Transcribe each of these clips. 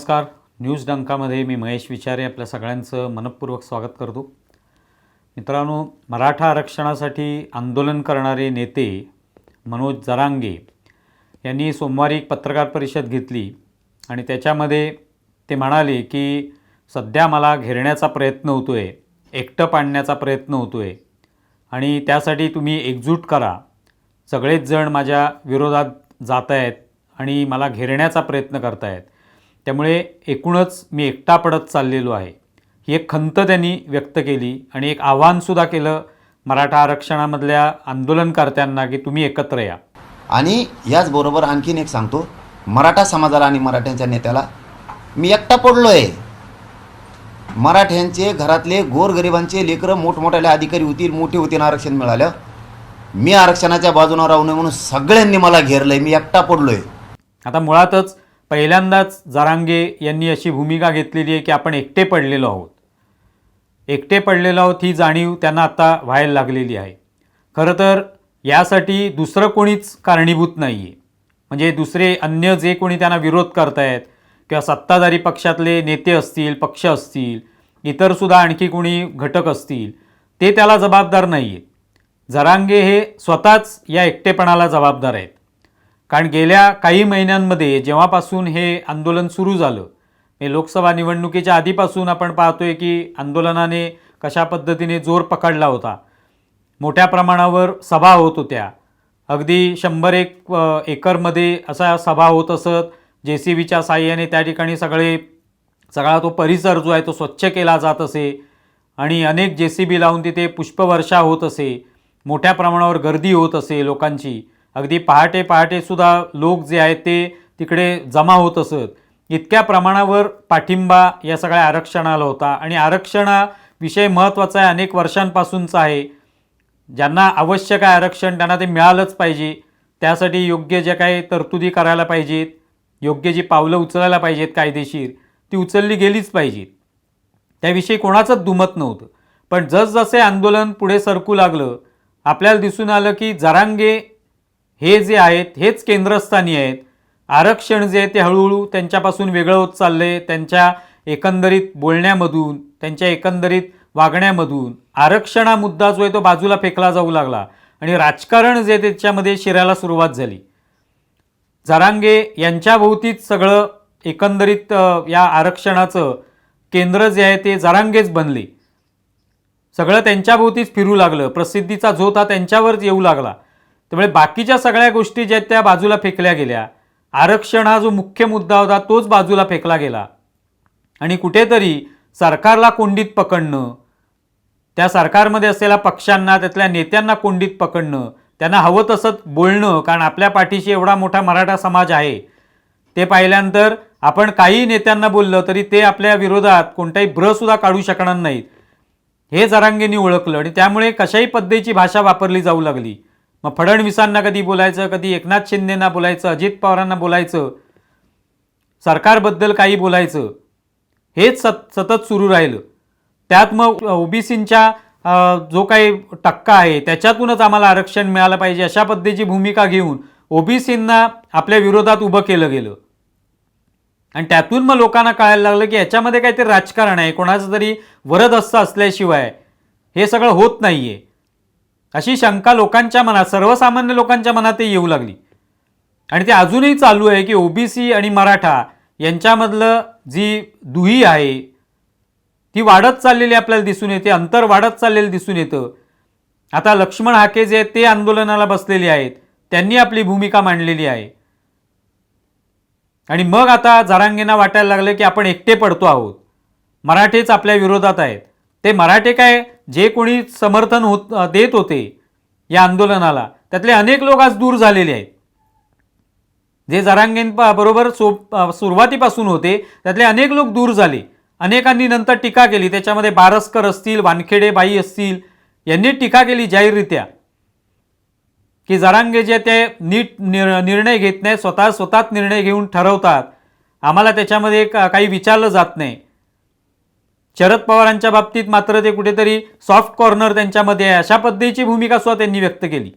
नमस्कार. न्यूज डंकामध्ये मी महेश विचारे आपल्या सगळ्यांचं मनपूर्वक स्वागत करतो. मित्रांनो मराठा आरक्षणासाठी आंदोलन करणारे नेते मनोज जरांगे यांनी सोमवारी एक पत्रकार परिषद घेतली आणि त्याच्यामध्ये ते म्हणाले की सध्या मला घेरण्याचा प्रयत्न होतो आहे एकटं पाडण्याचा प्रयत्न होतो आहे आणि त्यासाठी तुम्ही एकजूट करा. सगळेच जण माझ्या विरोधात जात आहेत आणि मला घेरण्याचा प्रयत्न करतायत. त्यामुळे एकूणच मी एकटा पडत चाललेलो आहे. ही एक खंत त्यांनी व्यक्त केली आणि एक आव्हानसुद्धा केलं मराठा आरक्षणामधल्या आंदोलनकर्त्यांना की तुम्ही एकत्र या. आणि याचबरोबर आणखीन एक सांगतो. मराठा समाजाला आणि मराठ्यांच्या नेत्याला मी एकटा पडलो आहे मराठ्यांचे घरातले गोरगरिबांचे लेकरं मोठमोठ्याले अधिकारी होतील मोठे होतील आरक्षण मिळालं. मी आरक्षणाच्या बाजूने राहू नये म्हणून सगळ्यांनी मला घेरलंय. मी एकटा पडलोय. आता मुळातच पहिल्यांदाच जरांगे यांनी अशी भूमिका घेतलेली आहे की आपण एकटे पडलेलो आहोत. एकटे पडलेलो आहोत ही जाणीव त्यांना आता व्हायला लागलेली आहे. खरं तर यासाठी दुसरं कोणीच कारणीभूत नाही आहे म्हणजे दुसरे अन्य जे कोणी त्यांना विरोध करतायत किंवा सत्ताधारी पक्षातले नेते असतील पक्ष असतील इतरसुद्धा आणखी कोणी घटक असतील ते त्याला जबाबदार नाही आहेत जरांगे हे स्वतःच या एकटेपणाला जबाबदार आहेत. कारण गेल्या काही महिन्यांमध्ये जेव्हापासून हे आंदोलन सुरू झालं हे लोकसभा निवडणुकीच्या आधीपासून आपण पाहतोय की आंदोलनाने कशा पद्धतीने जोर पकडला होता. मोठ्या प्रमाणावर सभा होत होत्या. अगदी शंभर एक एकरमध्ये असा सभा होत असत. जे सी बीच्या साह्याने त्या ठिकाणी सगळे सगळा तो परिसर जो आहे तो स्वच्छ केला जात असे आणि अनेक जे सी बी लावून तिथे पुष्पवर्षा होत असे. मोठ्या प्रमाणावर गर्दी होत असे लोकांची. अगदी पहाटे पहाटेसुद्धा लोक जे आहेत ते तिकडे जमा होत असत. इतक्या प्रमाणावर पाठिंबा या सगळ्या आरक्षणाला होता. आणि आरक्षणाविषय महत्त्वाचा आहे अनेक वर्षांपासूनचा आहे. ज्यांना आवश्यक आहे आरक्षण त्यांना ते मिळालंच पाहिजे. त्यासाठी योग्य ज्या काही तरतुदी करायला पाहिजेत योग्य जी पावलं उचलायला पाहिजेत कायदेशीर ती उचलली गेलीच पाहिजेत. त्याविषयी कोणाचंच दुमत नव्हतं. पण जसजसे आंदोलन पुढे सरकू लागलं आपल्याला दिसून आलं की जरांगे हे जे आहेत हेच केंद्रस्थानी आहेत. आरक्षण जे आहे ते हळूहळू त्यांच्यापासून वेगळं होत चाललंय. त्यांच्या एकंदरीत बोलण्यामधून त्यांच्या एकंदरीत वागण्यामधून आरक्षण हा मुद्दा जो आहे तो बाजूला फेकला जाऊ लागला आणि राजकारण जे त्याच्यामध्ये शिरायला सुरुवात झाली. जरांगे यांच्याभोवतीच सगळं एकंदरीत या आरक्षणाचं केंद्र जे आहे ते जरांगेच बनले. सगळं त्यांच्याभोवतीच फिरू लागलं. प्रसिद्धीचा झोत हा त्यांच्यावरच येऊ लागला. त्यामुळे बाकीच्या सगळ्या गोष्टी ज्या त्या बाजूला फेकल्या गेल्या. आरक्षण हा जो मुख्य मुद्दा होता तोच बाजूला फेकला गेला. आणि कुठेतरी सरकारला कोंडीत पकडणं त्या सरकारमध्ये असलेल्या पक्षांना त्यातल्या नेत्यांना कोंडीत पकडणं त्यांना हवं तसं बोलणं कारण आपल्या पाठीशी एवढा मोठा मराठा समाज आहे ते पाहिल्यानंतर आपण काही नेत्यांना बोललं तरी ते आपल्या विरोधात कोणताही ब्रसुद्धा काढू शकणार नाहीत. हे जरांगेंनी ओळखलं आणि त्यामुळे कशाही पद्धतीची भाषा वापरली जाऊ लागली. मग फडणवीसांना कधी बोलायचं कधी एकनाथ शिंदेना बोलायचं अजित पवारांना बोलायचं सरकारबद्दल काही बोलायचं हेच सत सतत सुरू राहिलं. त्यात मग ओबीसींच्या जो काही टक्का आहे त्याच्यातूनच आम्हाला आरक्षण मिळालं पाहिजे अशा पद्धतीची भूमिका घेऊन ओबीसींना आपल्या विरोधात उभं केलं गेलं. आणि त्यातून मग लोकांना कळायला लागलं की याच्यामध्ये काहीतरी राजकारण आहे कोणाचं तरी वरदहस्त असल्याशिवाय हे सगळं होत नाही आहे अशी शंका लोकांच्या मनात सर्वसामान्य लोकांच्या मनातही येऊ लागली. आणि ते अजूनही चालू आहे की ओबीसी आणि मराठा यांच्यामधलं जी दुही आहे ती वाढत चाललेली आपल्याला दिसून येते अंतर वाढत चाललेलं दिसून येतं. आता लक्ष्मण हाके जे आहेत ते आंदोलनाला बसलेले आहेत त्यांनी आपली भूमिका मांडलेली आहे. आणि मग आता जरांगेंना वाटायला लागलं की आपण एकटे पडतो आहोत. मराठेच आपल्या विरोधात आहेत. ते मराठे काय जे कोणी समर्थन होत देत होते या आंदोलनाला त्यातले अनेक लोक आज दूर झालेले आहेत. जे जरांगें बरोबर सो सुरुवातीपासून होते त्यातले अनेक लोक दूर झाले. अनेकांनी नंतर टीका केली त्याच्यामध्ये बारसकर असतील वानखेडे बाई असतील यांनी टीका केली जाहीररित्या. की जरांगे जे ते नीट निर निर्णय घेत नाही स्वतः स्वतःच निर्णय घेऊन ठरवतात. आम्हाला त्याच्यामध्ये का- काही विचारलं जात नाही. शरद पवारांच्या बाबतीत मात्र ते कुठेतरी सॉफ्ट कॉर्नर त्यांच्यामध्ये आहे. अशा पद्धतीची भूमिका सुद्धा त्यांनी व्यक्त केली.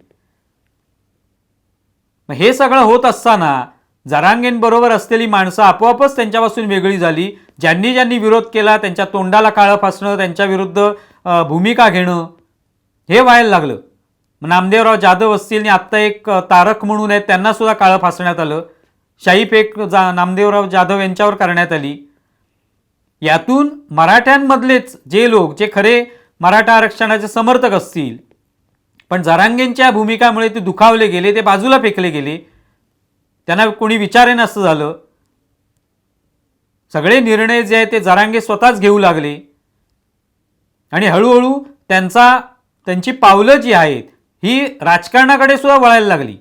हे सगळं होत असताना जरांगेंबरोबर असलेली माणसं आपोआपच त्यांच्यापासून वेगळी झाली. ज्यांनी ज्यांनी विरोध केला त्यांच्या तोंडाला काळं फासणं त्यांच्या विरुद्ध भूमिका घेणं हे व्हायला लागलं. मग नामदेवराव जाधव असतील आणि आत्ता एक तारक म्हणून आहेत त्यांनासुद्धा काळं फासण्यात आलं. शाही पेक जा नामदेवराव जाधव यांच्यावर करण्यात आली. यातून मराठ्यांमधलेच जे लोक जे खरे मराठा आरक्षणाचे समर्थक असतील पण जरांगेंच्या भूमिकामुळे ते दुखावले गेले ते बाजूला फेकले गेले त्यांना कोणी विचारे नसतं झालं. सगळे निर्णय जे आहेत ते जरांगे स्वतःच घेऊ लागले. आणि हळूहळू त्यांचा त्यांची पावलं जी आहेत ही राजकारणाकडे सुद्धा वळायला लागली.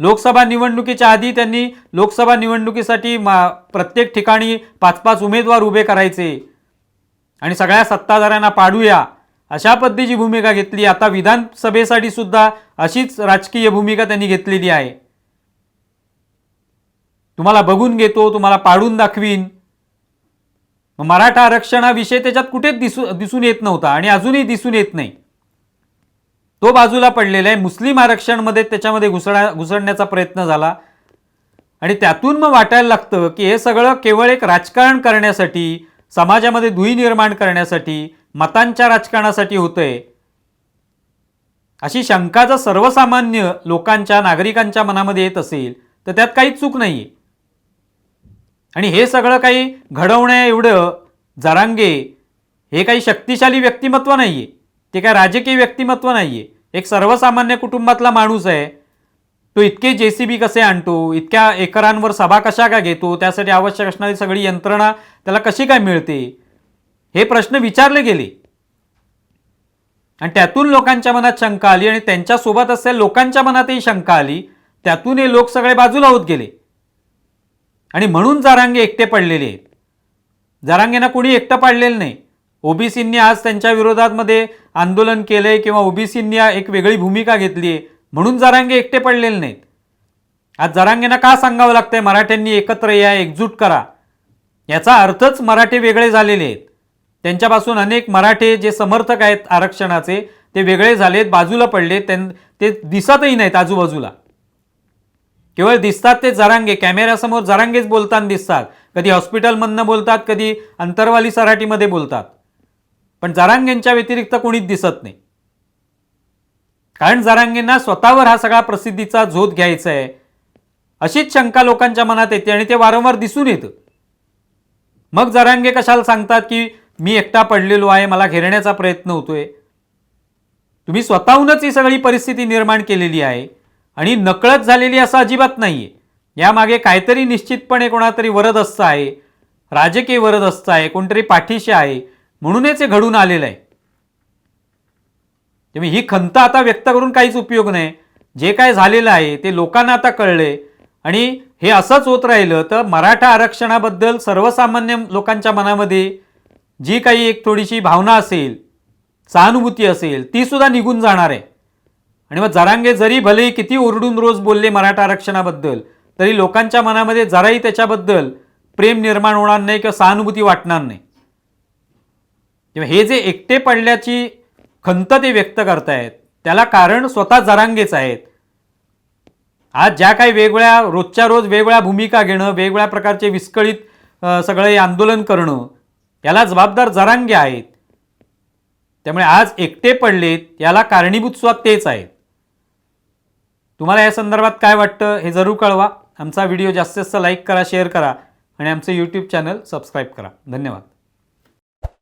लोकसभा निवडणुकीच्या आधी त्यांनी लोकसभा निवडणुकीसाठी मा प्रत्येक ठिकाणी पाच पाच उमेदवार उभे करायचे. आणि सगळ्या सत्ताधाऱ्यांना पाडूया अशा पद्धतीची भूमिका घेतली. आता विधानसभेसाठी सुद्धा अशीच राजकीय भूमिका त्यांनी घेतलेली आहे. तुम्हाला बघून घेतो तुम्हाला पाडून दाखवीन. मराठा आरक्षणाविषयी त्याच्यात कुठेच दिसू दिसून येत नव्हता आणि अजूनही दिसून येत नाही. तो बाजूला पडलेला आहे. मुस्लिम आरक्षणमध्ये त्याच्यामध्ये घुसडा घुसडण्याचा प्रयत्न झाला. आणि त्यातून मग वाटायला लागतं की हे सगळं केवळ एक राजकारण करण्यासाठी समाजामध्ये दुही निर्माण करण्यासाठी मतांच्या राजकारणासाठी होतंय. अशी शंका जर सर्वसामान्य लोकांच्या नागरिकांच्या मनामध्ये येत असेल तर त्यात काही चूक नाही आहे आणि हे सगळं काही घडवण्या एवढं जरांगे हे काही शक्तिशाली व्यक्तिमत्व नाही आहे ते काय राजकीय व्यक्तिमत्व नाही आहे एक सर्वसामान्य कुटुंबातला माणूस आहे. तो इतके जे सी बी कसे आणतो? इतक्या एकरांवर सभा कशा काय घेतो? त्यासाठी आवश्यक असणारी सगळी यंत्रणा त्याला कशी काय मिळते? हे प्रश्न विचारले गेले. आणि त्यातून लोकांच्या मनात शंका आली आणि त्यांच्यासोबत असलेल्या लोकांच्या मनातही शंका आली. त्यातून हे लोक सगळे बाजूला होत गेले. आणि म्हणून जारांगे एकटे पडलेले आहेत. जारांगेंना कोणी एकटं पाडलेलं नाही. ओबीसींनी आज त्यांच्या विरोधातमध्ये आंदोलन केलंय किंवा ओबीसींनी एक वेगळी भूमिका घेतली आहे म्हणून जरांगे एकटे पडलेले नाहीत. आज जरांगेंना का सांगावं लागतंय? मराठ्यांनी एकत्र या एकजूट करा. याचा अर्थच मराठे वेगळे झालेले आहेत. त्यांच्यापासून अनेक मराठे जे समर्थक आहेत आरक्षणाचे ते वेगळे झालेत बाजूला पडले त्यां ते दिसतही नाहीत आजूबाजूला. केवळ दिसतात ते जरांगे. कॅमेऱ्यासमोर जरांगेच बोलताना दिसतात. कधी हॉस्पिटलमधनं बोलतात कधी अंतरवाली सराटीमध्ये बोलतात. पण जरांगेंच्या व्यतिरिक्त कोणीच दिसत नाही. कारण जरांगेंना स्वतःवर हा सगळा प्रसिद्धीचा झोत घ्यायचा आहे. अशीच शंका लोकांच्या मनात येते आणि ते वारंवार दिसून येतं. मग जरांगे कशाला सांगतात की मी एकटा पडलेलो आहे मला घेरण्याचा प्रयत्न होतोय. तुम्ही स्वतःहूनच ही सगळी परिस्थिती निर्माण केलेली आहे आणि नकळत झालेली असं अजिबात नाही आहे यामागे काहीतरी निश्चितपणे कोणातरी वरदस्त आहे राजकीय वरदस्त आहे कोणतरी पाठीशी आहे. म्हणूनच हे घडून आलेलं आहे. त्यामुळे ही खंत आता व्यक्त करून काहीच उपयोग नाही. जे काय झालेलं आहे ते लोकांना आता कळले. आणि हे असंच होत राहिलं तर मराठा आरक्षणाबद्दल सर्वसामान्य लोकांच्या मनामध्ये जी काही एक थोडीशी भावना असेल सहानुभूती असेल ती सुद्धा निघून जाणार आहे. आणि मग जरांगे जरी भले किती ओरडून रोज बोलले मराठा आरक्षणाबद्दल तरी लोकांच्या मनामध्ये जराही त्याच्याबद्दल प्रेम निर्माण होणार नाही किंवा सहानुभूती वाटणार नाही. किंवा हे जे एकटे पडल्याची खंत ते व्यक्त करतायत त्याला कारण स्वतः जरांगेच आहेत. आज ज्या काही वेगवेगळ्या रोजच्या रोज वेगवेगळ्या भूमिका घेणं वेगवेगळ्या प्रकारचे विस्कळीत सगळे आंदोलन करणं याला जबाबदार जरांगे आहेत. त्यामुळे आज एकटे पडलेत याला कारणीभूत सुद्धा तेच आहेत. तुम्हाला या संदर्भात काय वाटतं हे जरूर कळवा. आमचा व्हिडिओ जास्तीत जास्त लाईक करा शेअर करा आणि आमचं यूट्यूब चॅनल सबस्क्राईब करा. धन्यवाद.